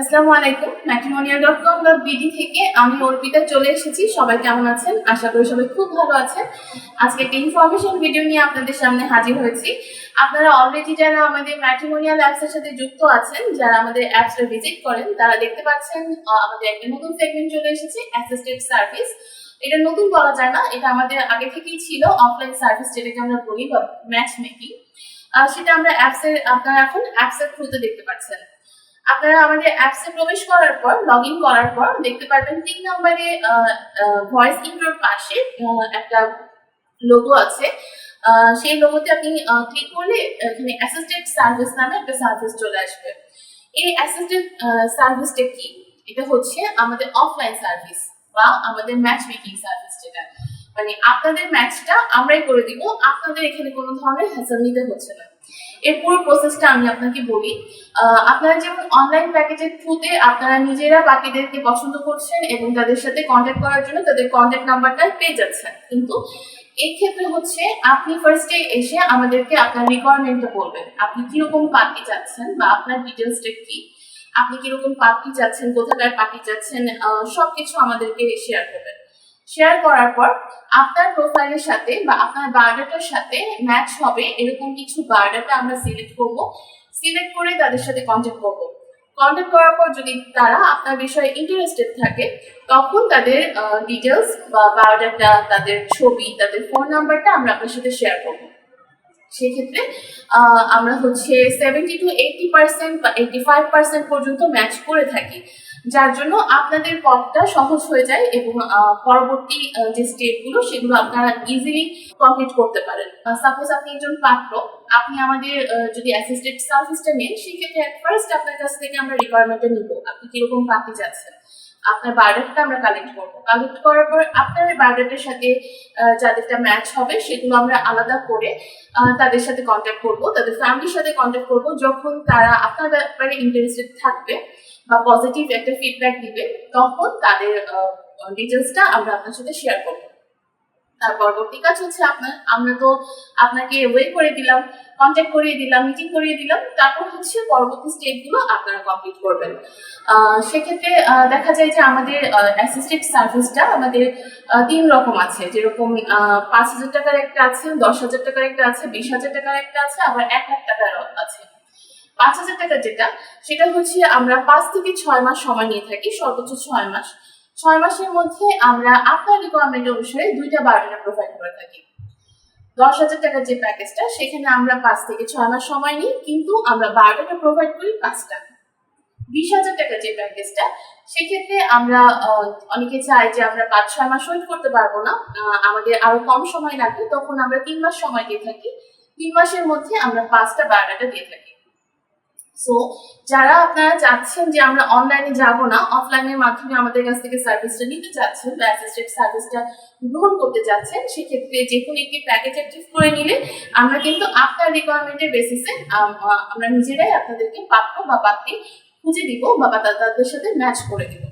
আসসালামু আলাইকুম matrimonial dot com dot BD থেকে আমি অর্পিতা চলে এসেছি। সবাই কেমন আছেন? আশা করি সবাই খুব ভালো আছেন। আজকে একটা ইনফরমেশন ভিডিও নিয়ে আপনাদের সামনে হাজির হয়েছি। আপনারা অলরেডি যারা আমাদের ম্যাট্রিমোনিয়াল অ্যাপসের সাথে যুক্ত আছেন, যারা আমাদের অ্যাপসটা ভিজিট করেন, তারা দেখতে পাচ্ছেন আমাদের একটা নতুন সেগমেন্ট চলে এসেছে অ্যাসিস্টেড সার্ভিস এটা নতুন বলা যায় না, এটা আমাদের আগে থেকেই ছিল অফলাইন সার্ভিস যেটাকে আমরা বলি বা ম্যাচ মেকিং সেটা আমরা অ্যাপসের আপনারা এখন অ্যাপসের থ্রুতে দেখতে পাচ্ছেন। আপনারা আমাদের অ্যাপসে প্রবেশ করার পর লগ ইন করার পর দেখতে পারবেন তিন নম্বরে ভয়েস ইন্ট্রোর পাশে একটা লোগো আছে। সেই লোগোতে আপনি ক্লিক করলে এখানে অ্যাসিস্টেড সার্ভিস নামে একটা সার্ভিস চলে আসবে। এই অ্যাসিস্টেড সার্ভিসটা কি? এটা হচ্ছে আমাদের অফলাইন সার্ভিস বা আমাদের ম্যাচ মেকিং সার্ভিস যেটা। মানে আপনাদের ম্যাচটা আমরাই করে দিব, আপনাদের এখানে কোনো ধরনের হ্যাসেল নিতে হচ্ছে না। এর পুরো প্রসেসটা আমি আপনাকে বলি। আপনারা যেমন অনলাইন প্যাকেজের থ্রুতে আপনারা নিজেরা বাকিদেরকে পছন্দ করছেন এবং তাদের সাথে কন্ট্যাক্ট করার জন্য তাদের কন্ট্যাক্ট নাম্বারটা পেয়ে যাচ্ছেন। কিন্তু এই ক্ষেত্রে হচ্ছে আপনি ফার্স্টে এসে আমাদেরকে আপনার রিকোয়ারমেন্টটা বলবেন। আপনি কীরকম পার্টি চাচ্ছেন বা আপনার ডিটেলসটা কি? আপনি কীরকম পার্টি চাচ্ছেন, কোথাকার পার্টি চাচ্ছেন? সবকিছু আমাদেরকে শেয়ার করবেন। শেয়ার করার পর আপনার প্রোফাইলের সাথে বা আপনার বায়োডাটার সাথে ম্যাচ হবে এরকম কিছু বায়োডাটা আমরা সিলেক্ট করব। সিলেক্ট করে তাদের সাথে কন্ট্যাক্ট করব। কন্ট্যাক্ট করার পর যদি তারা আপনার বিষয়ে ইন্টারেস্টেড থাকে, তখন তাদের ডিটেলস বা বায়োডাটা তাদের ছবি, তাদের ফোন নাম্বারটা আমরা আপনার সাথে শেয়ার করব। সেক্ষেত্রে আমরা হচ্ছে সেভেন্টি টু এইটি পার্সেন্ট বা এইটি ফাইভ পার্সেন্ট পর্যন্ত ম্যাচ করে থাকি। যার জন্য আপনাদের পথটা সহজ হয়ে যায় এবং পরবর্তী যে স্টেপগুলো সেগুলো আপনারা ইজিলি কমপ্লিট করতে পারেন। সাপোজ আপনি একজন পাত্র, আপনি আমাদের যদি অ্যাসিস্টেন্ট সার্ভিসটা নেন, সেক্ষেত্রে ফার্স্ট আপনার কাছ থেকে আমরা রিকোয়ারমেন্টটা নিব। আপনি কীরকম পাতি যাচ্ছেন আপনার বায়োডাটা আমরা কালেক্ট করব। কালেক্ট করার পর আপনার বায়োডাটার সাথে যাদেরটা ম্যাচ হবে, সেগুলো আমরা আলাদা করে তাদের সাথে কন্ট্যাক্ট করব, তাদের ফ্যামিলির সাথে কন্ট্যাক্ট করব। যখন তারা আপনার ব্যাপারে ইন্টারেস্টেড থাকবে বা পজিটিভ একটা ফিডব্যাক দিবে, তখন তাদের ডিটেলসটা আমরা আপনার সাথে শেয়ার করব। তার পরবর্তী কাজ হচ্ছে আপনার, আমরা তো আপনাকে ওয়ে করে দিলাম কন্ট্যাক্ট করিয়ে দিলাম মিটিং করিয়ে দিলাম, তারপর হচ্ছে পরবর্তী স্টেপগুলো আপনারা কমপ্লিট করবেন। সেক্ষেত্রে দেখা যায় যে আমাদের অ্যাসিস্টেড সার্ভিসটা আমাদের তিন রকম আছে। যেরকম পাঁচ হাজার টাকার একটা আছে, দশ হাজার টাকার একটা আছে, বিশ হাজার টাকার একটা আছে, আবার এক লাখ টাকার আছে। পাঁচ হাজার টাকা যেটা, সেটা হচ্ছে আমরা পাঁচ থেকে ছয় মাস সময় নিয়ে থাকি, সর্বোচ্চ ছয় মাস। ছয় মাসের মধ্যে আমরা আপনার রিকোয়ারমেন্ট অনুসারে দুইটা বায়োডাটা প্রোভাইড করে থাকি। দশ হাজার টাকার যে প্যাকেজটা সেখানে আমরা পাঁচ থেকে ছয় মাস সময় নিই, কিন্তু আমরা বায়োডাটা প্রোভাইড করি পাঁচটা। বিশ হাজার টাকার যে প্যাকেজটা সেক্ষেত্রে আমরা অনেকে চাই যে আমরা পাঁচ, ছয় মাস ওয়েট করতে পারব না। আমাদের আরও কম সময় লাগবে, তখন আমরা তিন মাস সময় দিয়ে থাকি। তিন মাসের মধ্যে আমরা পাঁচটা বায়োডাটা দিয়ে থাকি। সো যারা আপনারা চাচ্ছেন যে আমরা অনলাইনে যাব না অফলাইনের মাধ্যমে আমাদের কাছ থেকে সার্ভিসটা নিতে চাচ্ছেন বা অ্যাসিস্টেড সার্ভিসটা গ্রহণ করতে চাচ্ছেন, সেক্ষেত্রে যে কোনো একটি প্যাকেজ অ্যাক্টিভ করে নিলে আমরা কিন্তু আপনার রিকোয়ারমেন্টের বেসিসে আমরা নিজেরাই আপনাদেরকে পাত্র বা পাত্রী খুঁজে দিব বা তাদের সাথে ম্যাচ করে দিব।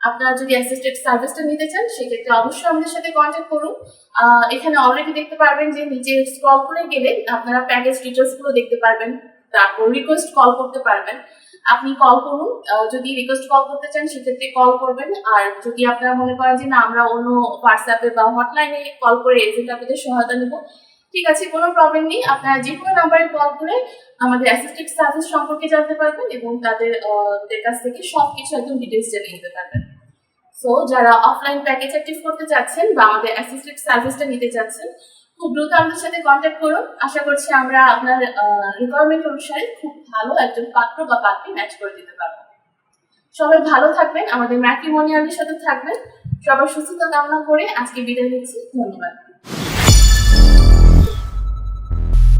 আপনারা যদি অ্যাসিস্টেড সার্ভিসটা নিতে চান, সেক্ষেত্রে অবশ্যই আমাদের সাথে কন্ট্যাক্ট করুন। এখানে অলরেডি দেখতে পারবেন যে নিচে স্ক্রল করে গেলে আপনারা প্যাকেজ ডিটেলসগুলো দেখতে পারবেন। তারপর রিকোয়েস্ট কল করতে পারবেন। আপনি কল করুন যদি রিকোয়েস্ট কল করতে চান, সেক্ষেত্রে কল করবেন। আর যদি আপনারা মনে করেন যে না, আমরা অন্য হোয়াটসঅ্যাপে বা হটলাইনে কল করে এজেন্ট আপনাদের সহায়তা নেব, ঠিক আছে, কোনো প্রবলেম নেই। আপনারা যে কোনো নাম্বারে কল করে আমাদের অ্যাসিস্টেড সার্ভিস সম্পর্কে জানতে পারবেন এবং তাদের কাছ থেকে সব কিছু একদম ডিটেলস জেনে নিতে পারবেন। সো যারা অফলাইন প্যাকেজ অ্যাক্টিভ করতে চাচ্ছেন বা আমাদের অ্যাসিস্টেড সার্ভিসটা নিতে চাচ্ছেন খুব দ্রুত আমাদের সাথে কন্ট্যাক্ট করুন আশা করছি আমরা আপনার রিকোয়ারমেন্ট অনুসারে খুব ভালো একজন পাত্র বা পাত্রী ম্যাচ করে দিতে পারব। সবাই ভালো থাকবেন, আমাদের ম্যাট্রিমোনিয়ালের সাথে থাকবেন। সবার সুস্থতা কামনা করে আজকে বিদায় নিচ্ছি। ধন্যবাদ।